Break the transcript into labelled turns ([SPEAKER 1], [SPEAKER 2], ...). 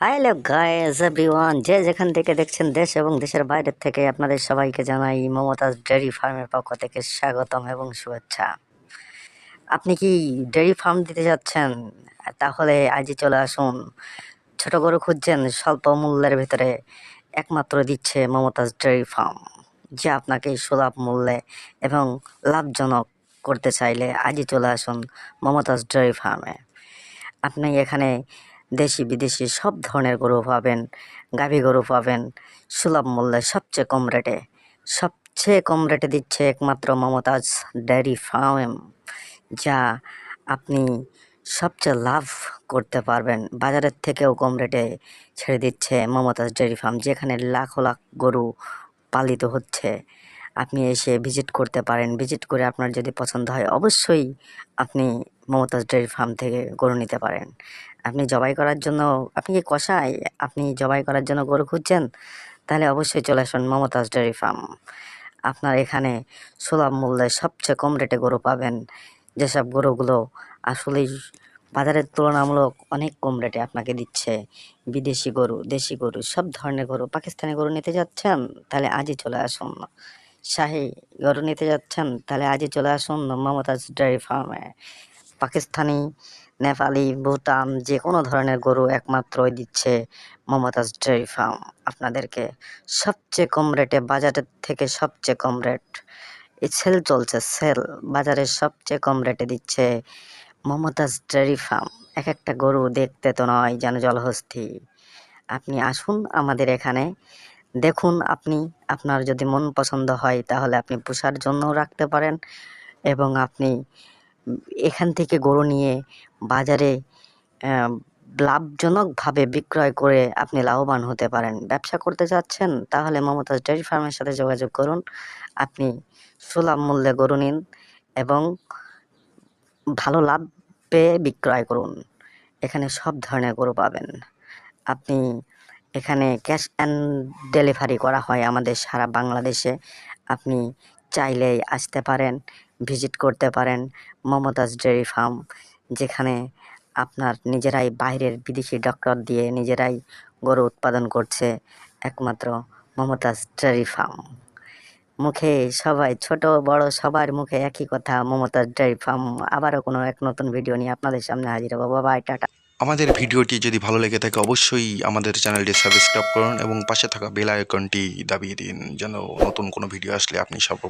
[SPEAKER 1] Hello guys everyone যে যেখান থেকে দেখছেন দেশ এবং দেশের বাইরের থেকে আপনাদের সবাইকে জানাই মমতাজ ডেয়ারি ফার্মের পক্ষ থেকে স্বাগতম এবং শুভেচ্ছা। আপনি কি ডেয়ারি ফার্ম দিতে যাচ্ছেন? তাহলে আজই চলে আসুন। ছোট গরু খুঁজছেন, স্বল্প মূল্যের ভিতরে একমাত্র দিচ্ছে মমতাজ ডেয়ারি ফার্ম, যা আপনাকে সুলভ মূল্যে এবং লাভজনক করতে চাইলে আজই চলে আসুন মমতাজ ডেয়ারি ফার্মে। আপনি এখানে দেশি বিদেশি সব ধরনের গরু পাবেন, গাভী গরু পাবেন। সুলভ মূল্যে সবচেয়ে কম রেটে, সবচেয়ে কম রেটে দিচ্ছে একমাত্র মমতাজ ডেয়ারি ফার্ম, যা আপনি সবচেয়ে লাভ করতে পারবেন। বাজারের থেকেও কম রেটে ছেড়ে দিচ্ছে মমতাজ ডেয়ারি ফার্ম, যেখানে লাখো লাখ গরু পালিত হচ্ছে। আপনি এসে ভিজিট করতে পারেন। ভিজিট করে আপনার যদি পছন্দ হয়, অবশ্যই আপনি মমতাজ ডেয়ারি ফার্ম থেকে গরু নিতে পারেন। আপনি জবাই করার জন্য, আপনি কি কষাই আপনি জবাই করার জন্য গরু খুঁজছেন? তাহলে অবশ্যই চলে আসুন মমতাজ ডেয়ারি ফার্ম। আপনার এখানে সুলভ মূল্যে সবচেয়ে কম রেটে গরু পাবেন। যেসব গরুগুলো আসলেই বাজারের তুলনামূলক অনেক কম রেটে আপনাকে দিচ্ছে। বিদেশি গরু, দেশি গরু, সব ধরনের গরু, পাকিস্তানি গরু নিতে যাচ্ছেন, তাহলে আজই চলে আসুন। শাহি গরু নিতে যাচ্ছেন, তাহলে আজই চলে আসুন মমতাজ ডেয়ারি ফার্মে। পাকিস্তানি, নেপালি, ভুটান যে কোনো ধরনের গরু একমাত্রই দিচ্ছে মমতাজ ডেয়ারি ফার্ম। আপনাদেরকে সবচেয়ে কম রেটে, বাজারের থেকে সবচেয়ে কম রেট, এই সেল চলছে, সেল বাজারে সবচেয়ে কম রেটে দিচ্ছে মমতাজ ডেয়ারি ফার্ম। এক একটা গরু দেখতে তো নয় যেন জলহস্তি। আপনি আসুন আমাদের এখানে, দেখুন আপনি, আপনার যদি মন পছন্দ হয় তাহলে আপনি পোষার জন্যও রাখতে পারেন এবং আপনি এখান থেকে গরু নিয়ে বাজারে লাভজনকভাবে বিক্রয় করে আপনি লাভবান হতে পারেন। ব্যবসা করতে চাচ্ছেন, তাহলে মমতাজ ডেয়ারি ফার্মের সাথে যোগাযোগ করুন। আপনি সুলভ মূল্যে গরু নিন এবং ভালো লাভ পেয়ে বিক্রয় করুন। এখানে সব ধরনের গরু পাবেন। আপনি এখানে ক্যাশ অ্যান্ড ডেলিভারি করা হয় আমাদের সারা বাংলাদেশে। আপনি চাইলেই আসতে পারেন। ভিজিট করতে পারেন মমতাজ ডেয়ারি ফার্ম, যেখানে আপনার নিজেরাই বাইরের বিদেশি ডক্টর দিয়ে নিজেরাই গরু উৎপাদন করছে একমাত্র মমতাজ ডেয়ারি ফার্ম। মুখে সবাই, ছোট, বড়, সবার মুখে একই কথা, মমতাজ ডেয়ারি ফার্ম। আবারও কোনো এক নতুন ভিডিও নিয়ে আপনাদের সামনে হাজির হব। বাবাই টাটা।
[SPEAKER 2] আমাদের ভিডিওটি যদি ভালো লেগে থাকে, অবশ্যই আমাদের চ্যানেলটি সাবস্ক্রাইব করুন এবং পাশে থাকা বেল আইকনটি দাবিয়ে দিন, যেন নতুন কোনো ভিডিও আসলে আপনি সর্ব